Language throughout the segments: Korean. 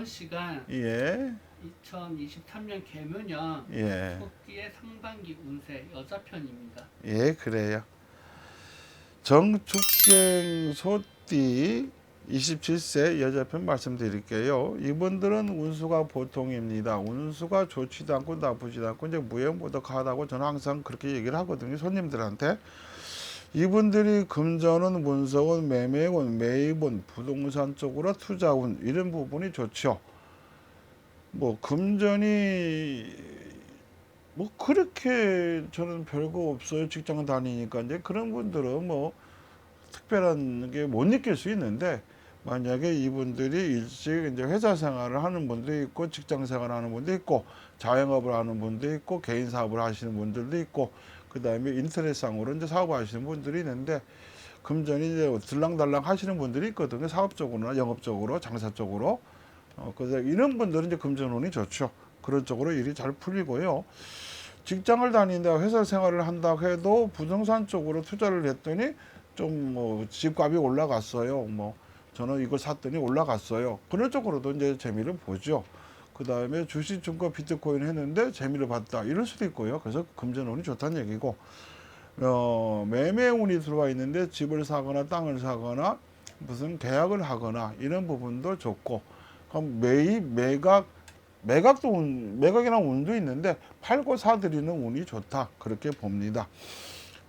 이번 시간 예, 2023년 개묘년 예, 토끼의 상반기 운세 여자 편입니다. 예, 그래요. 정축생 소띠 27세 여자편 말씀드릴게요. 이분들은 운수가 보통입니다. 운수가 좋지도 않고 나쁘지도 않고 이제 무형보덕하다고 저는 항상 그렇게 얘기를 하거든요. 손님들한테. 이분들이 금전운, 문서운, 매매운, 매입운, 부동산 쪽으로 투자운 이런 부분이 좋죠. 뭐 금전이 뭐 그렇게 저는 별거 없어요. 직장 다니니까 이제 그런 분들은 뭐 특별한 게 못 느낄 수 있는데 만약에 이분들이 일찍 이제 회사 생활을 하는 분도 있고 직장 생활을 하는 분도 있고 자영업을 하는 분도 있고 개인 사업을 하시는 분들도 있고 그 다음에 인터넷상으로 이제 사업하시는 분들이 있는데 금전이 이제 들랑달랑 하시는 분들이 있거든요. 사업적으로나 영업적으로 장사 쪽으로 어, 그래서 이런 분들은 이제 금전운이 좋죠. 그런 쪽으로 일이 잘 풀리고요. 직장을 다닌다, 회사 생활을 한다 해도 부동산 쪽으로 투자를 했더니 좀 뭐 집값이 올라갔어요. 뭐 저는 이걸 샀더니 올라갔어요. 그런 쪽으로도 이제 재미를 보죠. 그 다음에 주식, 증권, 비트코인 했는데 재미를 봤다. 이럴 수도 있고요. 그래서 금전운이 좋다는 얘기고, 어, 매매운이 들어와 있는데 집을 사거나 땅을 사거나 무슨 계약을 하거나 이런 부분도 좋고, 그럼 매입, 매각, 매각도 운, 매각이나 운도 있는데 팔고 사들이는 운이 좋다. 그렇게 봅니다.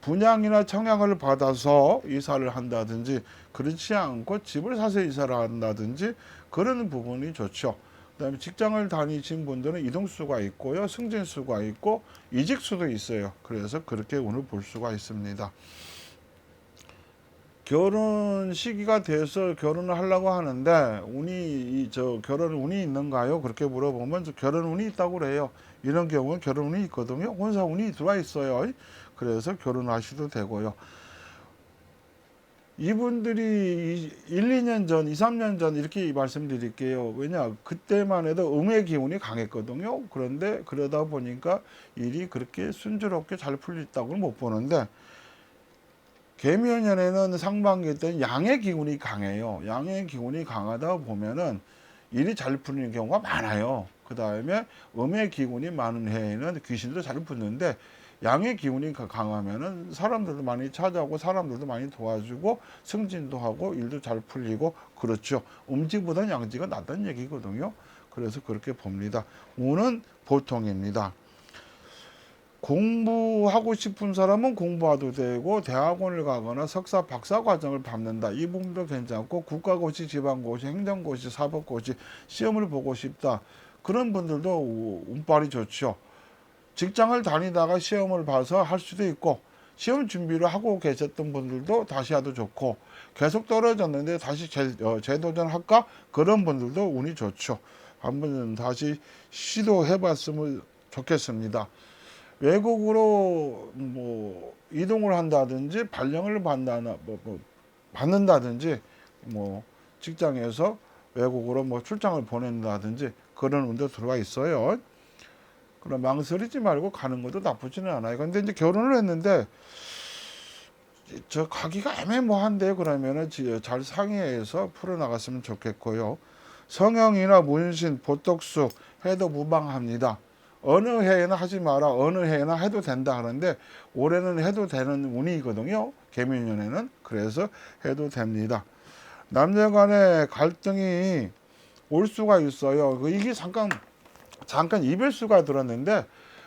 분양이나 청약을 받아서 이사를 한다든지 그렇지 않고 집을 사서 이사를 한다든지 그런 부분이 좋죠. 그다음에 직장을 다니신 분들은 이동수가 있고요, 승진수가 있고 이직수도 있어요. 그래서 그렇게 운을 볼 수가 있습니다. 결혼 시기가 돼서 결혼을 하려고 하는데 운이 이저 결혼 운이 있는가요? 그렇게 물어보면 저 결혼 운이 있다고 그래요. 이런 경우는 결혼 운이 있거든요. 혼사 운이 들어와 있어요. 그래서 결혼하셔도 되고요. 이분들이 1, 2년 전, 2, 3년 전 이렇게 말씀드릴게요. 왜냐, 그때만 해도 음의 기운이 강했거든요. 그런데 그러다 보니까 일이 그렇게 순조롭게 잘 풀렸다고는 못 보는데, 개묘년에는 상반기 때는 양의 기운이 강해요. 양의 기운이 강하다 보면은 일이 잘 풀리는 경우가 많아요. 그 다음에 음의 기운이 많은 해에는 귀신도 잘 붙는데 양의 기운이 가- 강하면은 사람들도 많이 찾아오고 사람들도 많이 도와주고 승진도 하고 일도 잘 풀리고 그렇죠. 음지보다 양지가 낫다는 얘기거든요. 그래서 그렇게 봅니다. 운은 보통입니다. 공부하고 싶은 사람은 공부해도 되고 대학원을 가거나 석사 박사 과정을 밟는다. 이 부분도 괜찮고 국가고시, 지방고시, 행정고시, 사법고시 시험을 보고 싶다. 그런 분들도 운빨이 좋죠. 직장을 다니다가 시험을 봐서 할 수도 있고 시험 준비를 하고 계셨던 분들도 다시 해도 좋고 계속 떨어졌는데 다시 재, 어, 재도전할까 그런 분들도 운이 좋죠. 한번 다시 시도해 봤으면 좋겠습니다. 외국으로 뭐 이동을 한다든지 발령을 받나 뭐, 뭐 받는다든지 뭐 직장에서 외국으로 뭐 출장을 보낸다든지 그런 운도 들어와 있어요. 그럼 망설이지 말고 가는 것도 나쁘지는 않아요. 근데 이제 결혼을 했는데 저 가기가 애매모한데 그러면은 지- 잘 상의해서 풀어 나갔으면 좋겠고요. 성형이나 문신, 보톡스 해도 무방합니다. 어느 해에는 하지 마라, 어느 해에는 해도 된다 하는데 올해는 해도 되는 운이거든요. 개미년에는 그래서 해도 됩니다. 남녀간의 갈등이 올 수가 있어요. 그 이게 잠깐 잠깐 이별 수가 들었는데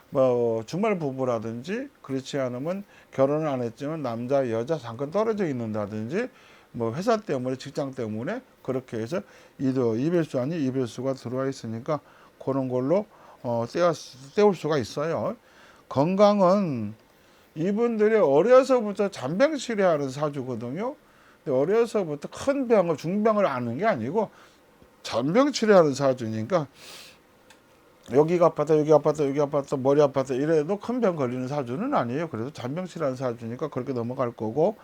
뭐 주말 부부라든지 그렇지 않으면 결혼을 안 했지만 남자 여자 잠깐 떨어져 있는다든지 뭐 회사 때문에 직장 때문에 그렇게 해서 이도 이별수 아닌 이별수가 들어와 있으니까 그런 걸로 어 떼어 떼올 수가 있어요. 건강은 이분들이 어려서부터 잔병 치료하는 사주거든요. 근데 어려서부터 큰 병을 중병을 앓는 게 아니고 잔병 치료하는 사주니까 여기가 아팠다 여기 아팠다 여기 아팠다 머리 아팠다 이래도 큰 병 걸리는 사주는 아니에요. 그래도 잔병치라는 사주니까 그렇게 넘어갈 거고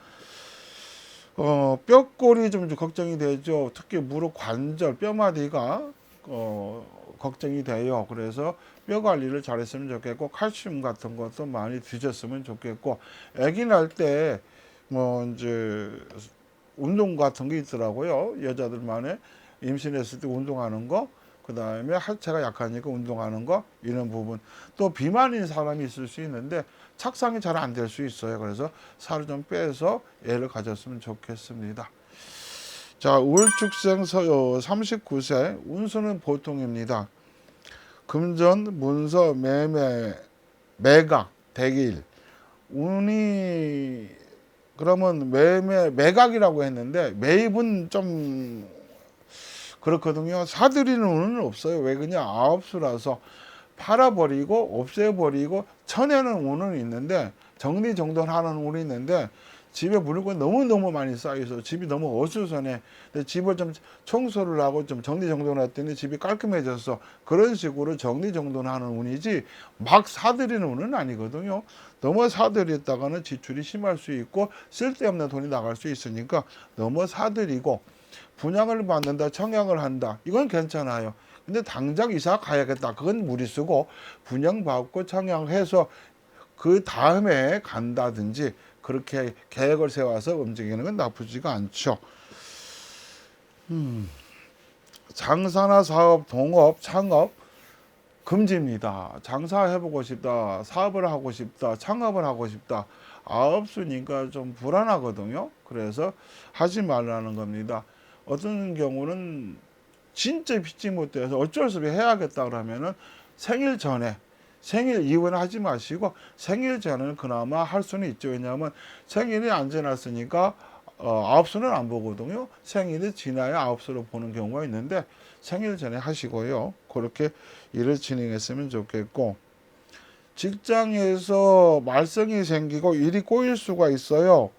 어 뼈골이 좀 걱정이 되죠. 특히 무릎 관절 뼈마디가 어 걱정이 돼요. 그래서 뼈 관리를 잘했으면 좋겠고 칼슘 같은 것도 많이 드셨으면 좋겠고 아기 날 때 뭐 이제 운동 같은 게 있더라고요. 여자들만의 임신했을 때 운동하는 거 그 다음에 하체가 약하니까 운동하는 거 이런 부분 또 비만인 사람이 있을 수 있는데 착상이 잘 안 될 수 있어요. 그래서 살을 좀 빼서 애를 가졌으면 좋겠습니다. 자, 우울축생 서 39세 운수는 보통입니다. 금전, 문서, 매매, 매각, 대기일. 운이 그러면 매매 매각이라고 했는데 매입은 좀 그렇거든요. 사들이는 운은 없어요. 왜 그냐 아홉수라서 팔아버리고 없애버리고 쳐내는 운은 있는데 정리정돈하는 운이 있는데 집에 물건 너무 너무 많이 쌓여서 집이 너무 어수선해. 근데 집을 좀 청소를 하고 좀 정리정돈했더니 집이 깔끔해졌어. 그런 식으로 정리정돈하는 운이지 막 사들이는 운은 아니거든요. 너무 사들였다가는 지출이 심할 수 있고 쓸데없는 돈이 나갈 수 있으니까 너무 사들이고 분양을 받는다, 청약을 한다. 이건 괜찮아요. 근데 당장 이사 가야겠다. 그건 무리수고 분양받고 청약해서 그 다음에 간다든지 그렇게 계획을 세워서 움직이는 건 나쁘지가 않죠. 음, 장사나 사업, 동업, 창업 금지입니다. 장사해보고 싶다, 사업을 하고 싶다, 창업을 하고 싶다. 아홉 수니까 좀 불안하거든요. 그래서 하지 말라는 겁니다. 어떤 경우는 진짜 빚지 못해서 어쩔 수 없이 해야겠다 그러면은 생일 전에 생일 이후에는 하지 마시고 생일 전에는 그나마 할 수는 있죠. 왜냐하면 생일이 안 지났으니까 어, 아홉 수는 안 보거든요. 생일이 지나야 아홉 수로 보는 경우가 있는데 생일 전에 하시고요. 그렇게 일을 진행했으면 좋겠고 직장에서 말썽이 생기고 일이 꼬일 수가 있어요.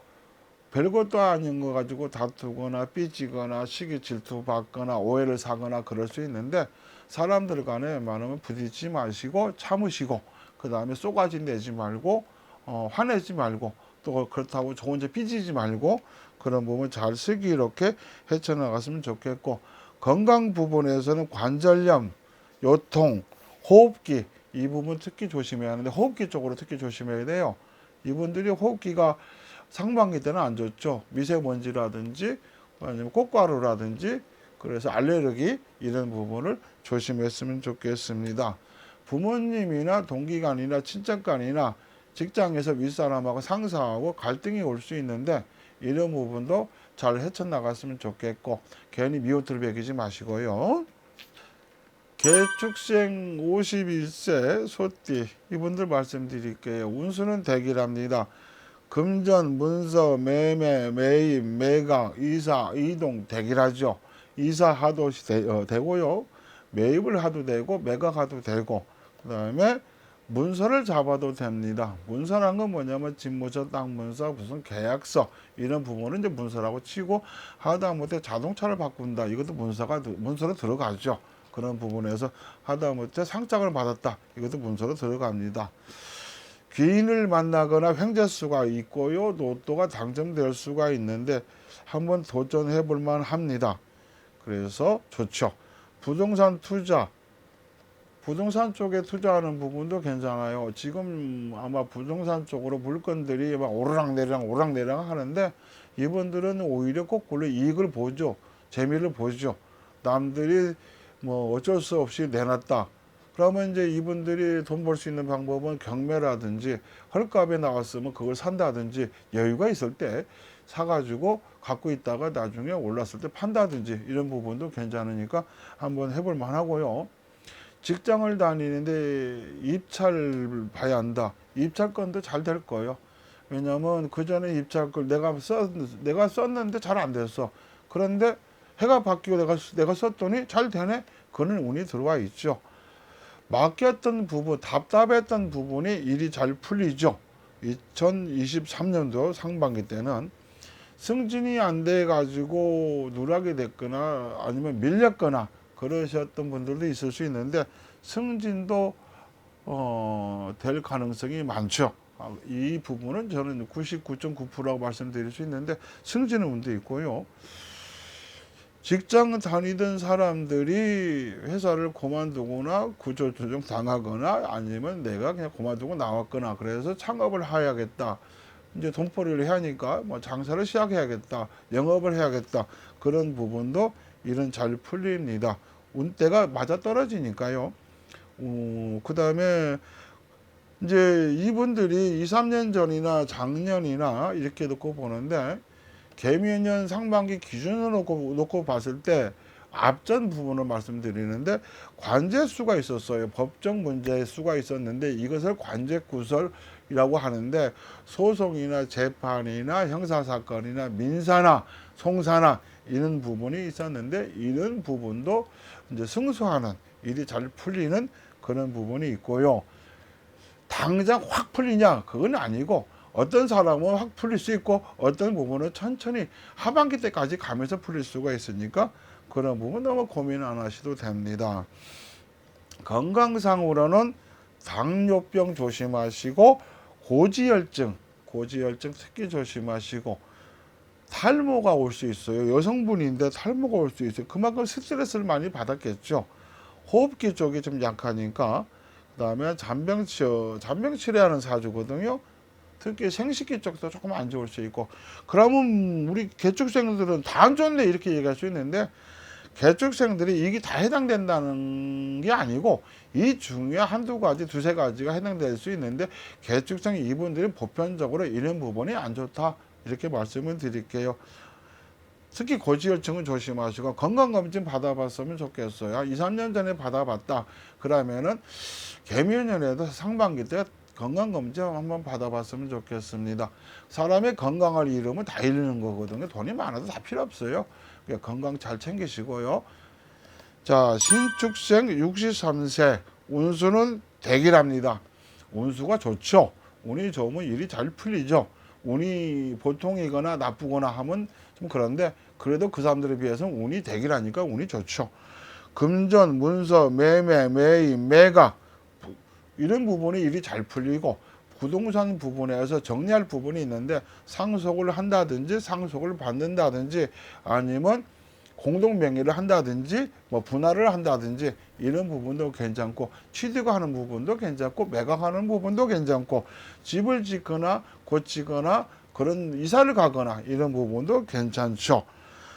별것도 아닌 거 가지고 다투거나 삐지거나 시기 질투 받거나 오해를 사거나 그럴 수 있는데 사람들 간에 많으면 부딪히지 마시고 참으시고 그 다음에 쏘가지 내지 말고 어, 화내지 말고 또 그렇다고 저 혼자 삐지지 말고 그런 부분 잘 슬기롭게 헤쳐나갔으면 좋겠고 건강 부분에서는 관절염, 요통, 호흡기 이 부분 특히 조심해야 하는데 호흡기 쪽으로 특히 조심해야 돼요. 이분들이 호흡기가 상반기 때는 안 좋죠. 미세먼지라든지 아니면 꽃가루라든지 그래서 알레르기 이런 부분을 조심했으면 좋겠습니다. 부모님이나 동기간이나 친척간이나 직장에서 윗사람하고 상사하고 갈등이 올 수 있는데 이런 부분도 잘 헤쳐나갔으면 좋겠고 괜히 미호트를 베기지 마시고요. 개축생 51세 소띠 이분들 말씀드릴게요. 운수는 대기랍니다. 금전, 문서, 매매, 매입, 매각, 이사, 이동 대기라죠. 이사 하도 되, 어, 되고요. 매입을 하도 되고 매각하도 되고 그 다음에 문서를 잡아도 됩니다. 문서란 건 뭐냐면 집무서, 땅 문서, 무슨 계약서 이런 부분은 이제 문서라고 치고 하다못해 자동차를 바꾼다. 이것도 문서가 문서로 들어가죠. 그런 부분에서 하다못해 상장을 받았다. 이것도 문서로 들어갑니다. 귀인을 만나거나 횡재수가 있고요. 로또가 당첨될 수가 있는데 한번 도전해 볼 만합니다. 그래서 좋죠. 부동산 투자 부동산 쪽에 투자하는 부분도 괜찮아요. 지금 아마 부동산 쪽으로 물건들이 막 오르락내리락 오르락내리락 하는데 이분들은 오히려 거꾸로 이익을 보죠. 재미를 보죠. 남들이 뭐 어쩔 수 없이 내놨다. 그러면 이제 이분들이 돈 벌 수 있는 방법은 경매라든지 헐값에 나왔으면 그걸 산다든지 여유가 있을 때 사가지고 갖고 있다가 나중에 올랐을 때 판다든지 이런 부분도 괜찮으니까 한번 해볼 만하고요. 직장을 다니는데 입찰을 봐야 한다. 입찰건도 잘 될 거예요. 왜냐하면 그 전에 입찰걸 내가 썼 내가 썼는데 잘 안 됐어. 그런데 해가 바뀌고 내가 내가 썼더니 잘 되네. 그는 운이 들어와 있죠. 맡겼던 부분, 답답했던 부분이 일이 잘 풀리죠. 2023년도 상반기 때는 승진이 안 돼 가지고 누락이 됐거나 아니면 밀렸거나 그러셨던 분들도 있을 수 있는데 승진도 어, 될 가능성이 많죠. 아, 이 부분은 저는 99.9%라고 말씀드릴 수 있는데 승진은 운도 있고요. 직장 다니던 사람들이 회사를 그만두거나 구조조정 당하거나 아니면 내가 그냥 그만두고 나왔거나 그래서 창업을 해야겠다. 이제 돈벌이를 해야 하니까 뭐 장사를 시작해야겠다. 영업을 해야겠다. 그런 부분도 일은 잘 풀립니다. 운대가 맞아 떨어지니까요. 어, 그 다음에 이제 이분들이 2, 3년 전이나 작년이나 이렇게 놓고 보는데 개묘년 상반기 기준으로 놓고, 놓고 봤을 때 앞전 부분을 말씀드리는데 관제 수가 있었어요. 법정 문제 수가 있었는데 이것을 관제 구설이라고 하는데 소송이나 재판이나 형사 사건이나 민사나 송사나 이런 부분이 있었는데 이런 부분도 이제 승소하는 일이 잘 풀리는 그런 부분이 있고요. 당장 확 풀리냐 그건 아니고 어떤 사람은 확 풀릴 수 있고 어떤 부분은 천천히 하반기 때까지 가면서 풀릴 수가 있으니까 그런 부분 너무 고민 안 하셔도 됩니다. 건강상으로는 당뇨병 조심하시고 고지혈증, 고지혈증 특히 조심하시고 탈모가 올 수 있어요. 여성분인데 탈모가 올 수 있어요. 그만큼 스트레스를 많이 받았겠죠. 호흡기 쪽이 좀 약하니까 그다음에 잔병 치료, 잔병 치료하는 사주거든요. 특히 생식기 쪽도 조금 안 좋을 수 있고 그러면 우리 개축생들은 다 안 좋네 이렇게 얘기할 수 있는데 개축생들이 이게 다 해당된다는 게 아니고 이 중에 한두 가지 두세 가지가 해당될 수 있는데 개축생 이분들이 보편적으로 이런 부분이 안 좋다 이렇게 말씀을 드릴게요. 특히 고지혈증은 조심하시고 건강검진 받아봤으면 좋겠어요. 한 2, 3년 전에 받아봤다. 그러면은 개묘년에도 상반기 때 건강검진 한번 받아봤으면 좋겠습니다. 사람의 건강을 잃으면 다 잃는 거거든요. 돈이 많아도 다 필요 없어요. 그러니까 건강 잘 챙기시고요. 자, 신축생 63세 운수는 대기랍니다. 운수가 좋죠. 운이 좋으면 일이 잘 풀리죠. 운이 보통이거나 나쁘거나 하면 좀 그런데 그래도 그 사람들에 비해서는 운이 대기라니까 운이 좋죠. 금전, 문서, 매매, 매입, 매각 부- 이런 부분이 일이 잘 풀리고 부동산 부분에서 정리할 부분이 있는데 상속을 한다든지 상속을 받는다든지 아니면 공동 명의를 한다든지 뭐 분할을 한다든지 이런 부분도 괜찮고 취득하는 부분도 괜찮고 매각하는 부분도 괜찮고 집을 짓거나 고치거나 그런 이사를 가거나 이런 부분도 괜찮죠.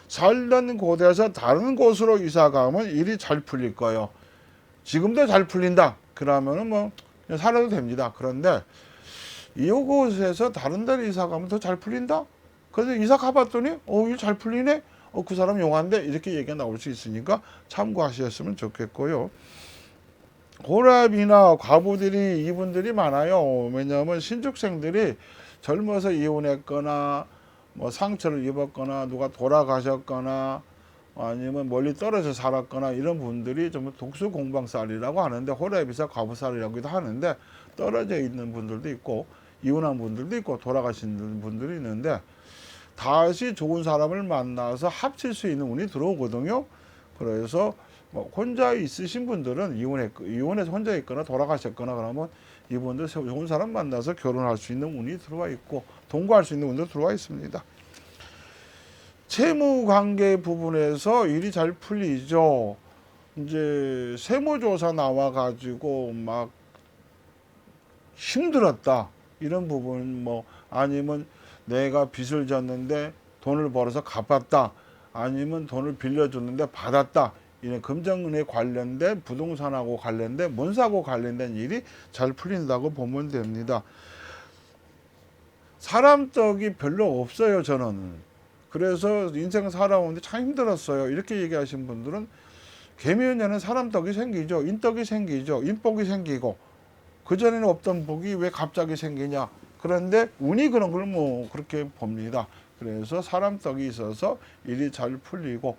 살던 곳에서 다른 곳으로 이사 가면 일이 잘 풀릴 거예요. 지금도 잘 풀린다. 그러면은 뭐 살아도 됩니다. 그런데 이곳에서 다른 데로 이사 가면 더 잘 풀린다. 그래서 이사 가봤더니 어, 일 잘 풀리네. 어, 그 사람 용한데 이렇게 얘기가 나올 수 있으니까 참고하셨으면 좋겠고요. 고랍이나 과부들이 이분들이 많아요. 왜냐하면 신축생들이 젊어서 이혼했거나 뭐 상처를 입었거나 누가 돌아가셨거나 아니면 멀리 떨어져 살았거나 이런 분들이 좀 독수 공방살이라고 하는데 호랩이사 과부살이라고도 하는데 떨어져 있는 분들도 있고 이혼한 분들도 있고 돌아가신 분들이 있는데 다시 좋은 사람을 만나서 합칠 수 있는 운이 들어오거든요. 그래서 뭐 혼자 있으신 분들은 이혼했 이혼해서 혼자 있거나 돌아가셨거나 그러면 이분들 좋은 사람 만나서 결혼할 수 있는 운이 들어와 있고 동거할 수 있는 운도 들어와 있습니다. 채무 관계 부분에서 일이 잘 풀리죠. 이제 세무조사 나와 가지고 막 힘들었다 이런 부분 뭐 아니면 내가 빚을 졌는데 돈을 벌어서 갚았다 아니면 돈을 빌려줬는데 받았다 이런 금전에 관련된 부동산하고 관련된 문사하고 관련된 일이 잘 풀린다고 보면 됩니다. 사람 떡이 별로 없어요 저는. 그래서 인생 살아오는데 참 힘들었어요. 이렇게 얘기하신 분들은 개미연에는 사람 떡이 생기죠. 인떡이 생기죠. 인복이 생기고 그전에는 없던 복이 왜 갑자기 생기냐. 그런데 운이 그런 걸 뭐 그렇게 봅니다. 그래서 사람 떡이 있어서 일이 잘 풀리고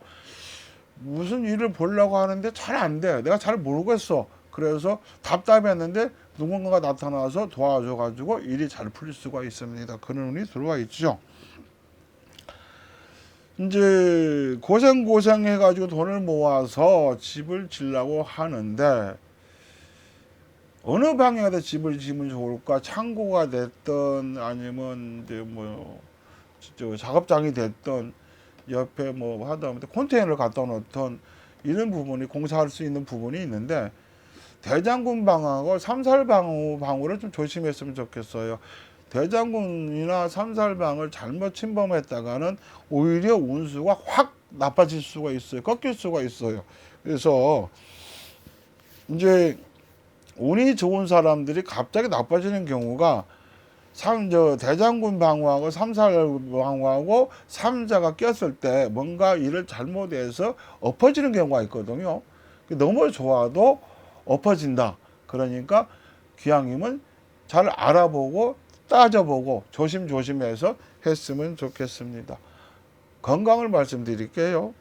무슨 일을 보려고 하는데 잘 안 돼. 내가 잘 모르겠어. 그래서 답답했는데 누군가가 나타나서 도와줘 가지고 일이 잘 풀릴 수가 있습니다. 그런 운이 들어와 있죠. 이제 고생 고생 해가지고 돈을 모아서 집을 지려고 하는데 어느 방향에다 집을 지으면 좋을까? 창고가 됐던 아니면 이제 뭐저 작업장이 됐던 옆에 뭐 하다못해 컨테이너를 갖다 놓던 이런 부분이 공사할 수 있는 부분이 있는데 대장군 방하고 삼살 방우 방우를 좀 조심했으면 좋겠어요. 대장군이나 삼살방을 잘못 침범했다가는 오히려 운수가 확 나빠질 수가 있어요. 꺾일 수가 있어요. 그래서 이제 운이 좋은 사람들이 갑자기 나빠지는 경우가 삼, 저, 대장군 방어하고 삼살 방어하고 삼자가 꼈을 때 뭔가 일을 잘못해서 엎어지는 경우가 있거든요. 너무 좋아도 엎어진다. 그러니까 귀향님은 잘 알아보고 따져보고 조심조심해서 했으면 좋겠습니다. 건강을 말씀드릴게요.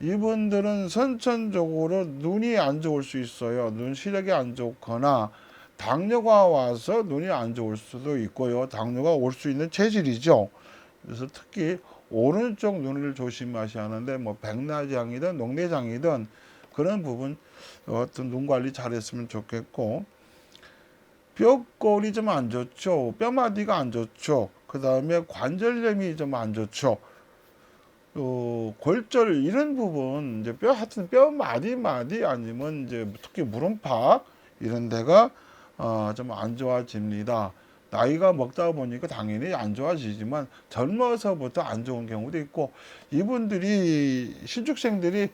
이분들은 선천적으로 눈이 안 좋을 수 있어요. 눈 시력이 안 좋거나 당뇨가 와서 눈이 안 좋을 수도 있고요. 당뇨가 올 수 있는 체질이죠. 그래서 특히 오른쪽 눈을 조심하셔야 하는데 뭐 백내장이든 녹내장이든 그런 부분 어떤 눈 관리 잘했으면 좋겠고 뼈골이 좀 안 좋죠. 뼈마디가 안 좋죠. 그 다음에 관절염이 좀 안 좋죠. 어, 골절 이런 부분 이제 뼈 하여튼 뼈 마디 마디 아니면 이제 특히 무릎팍 이런 데가 어, 좀 안 좋아집니다. 나이가 먹다 보니까 당연히 안 좋아지지만 젊어서부터 안 좋은 경우도 있고 이분들이 신축생들이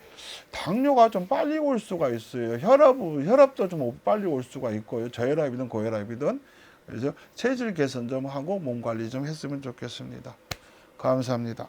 당뇨가 좀 빨리 올 수가 있어요. 혈압 혈압도 좀 빨리 올 수가 있고요. 저혈압이든 고혈압이든 그래서 체질 개선 좀 하고 몸 관리 좀 했으면 좋겠습니다. 감사합니다.